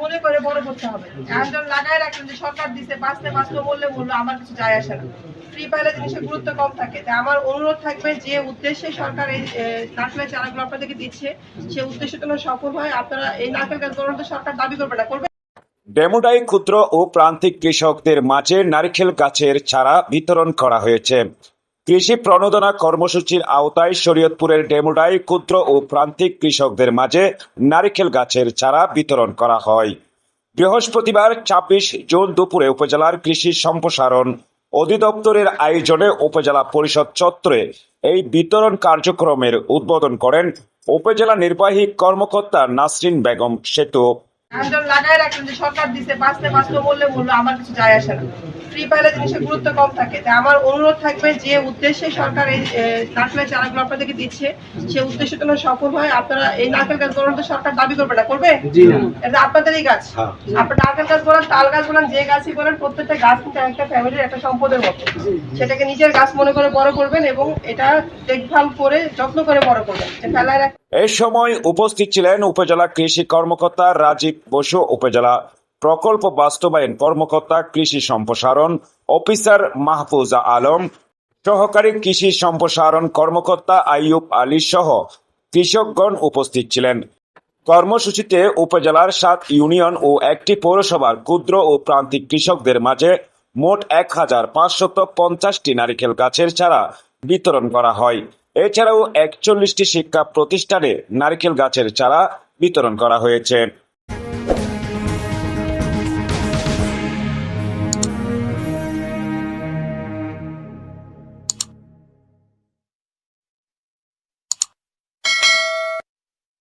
মনে করে বড় করতে হবে। একজন লাগায় রাখলেন যে সরকার দিছে, বাঁচতে বাঁচতে বললে বলল, আমার কিছু যায় আসে না। ফ্রি পাইলে জিনিসের গুরুত্ব কম থাকে। তাই আমার অনুরোধ থাকবে যে উদ্দেশ্যে সরকার এই চারাগুলো আপনাদেরকে দিচ্ছে সফল হয়। আপনারা এই নারকেল গাছ সরকার দাবি করবে না, করবে ডেমোডাই ক্ষুদ্র ও প্রান্তিক কৃষকদের মাঝে নারিকেল গাছের চারা বিতরণ করা হয়েছে। কৃষি প্রণোদনা কর্মসূচির আওতায় শরীয়তপুরের ডেমোডাই ক্ষুদ্র ও প্রান্তিক কৃষকদের মাঝে নারিকেল গাছের চারা বিতরণ করা হয়। বৃহস্পতিবার ছাব্বিশ জুন দুপুরে উপজেলার কৃষি সম্প্রসারণ অধিদপ্তরের আয়োজনে উপজেলা পরিষদ চত্বরে এই বিতরণ কার্যক্রমের উদ্বোধন করেন উপজেলা নির্বাহী কর্মকর্তা নাসরিন বেগম সেতু। লাগায় রাখলেন যে সরকার দিছে বাঁচতে বাঁচতে বললে বলল আমার কিছু যায় আসে না। ফ্রি পাইলে জিনিসের গুরুত্ব কম থাকে। তাই আমার অনুরোধ থাকবে যে উদ্দেশ্যে সরকার এই এ, চারাগুলো আপনাদেরকে দিচ্ছে সে উদ্দেশ্য যেন সফল হয়। আপনারা এই নারকেল গাছ তো সরকার দাবি করবে না করবে? এটা আপনাদেরই গাছ। আপনার নারকেল গাছ বলেন তাল গাছ বলেন যে গাছই বলেন প্রত্যেকটা গাছ কিন্তু একটা ফ্যামিলির একটা সম্পদের মতো। সেটাকে নিজের গাছ মনে করে বড় করবেন এবং এটা দেখভাল করে যত্ন করে বড় করবেন। ফেলায় এই সময় উপস্থিত ছিলেন উপজেলা কৃষি কর্মকর্তা রাজীব বসু, উপজেলা প্রকল্প বাস্তবায়ন কর্মকর্তা কৃষি সম্প্রসারণ অফিসার মাহফুজা আলম, সহকারী কৃষি সম্প্রসারণ কর্মকর্তা আইয়ুব আলী সহ কৃষকগণ উপস্থিত ছিলেন। কর্মসূচিতে উপজেলার সাত ইউনিয়ন ও একটি পৌরসভার ক্ষুদ্র ও প্রান্তিক কৃষকদের মাঝে মোট এক হাজার পাঁচশত পঞ্চাশটি নারিকেল গাছের চারা বিতরণ করা হয়। এছাড়াও একচল্লিশটি শিক্ষা প্রতিষ্ঠানে নারিকেল গাছের চারা বিতরণ করা হয়েছে।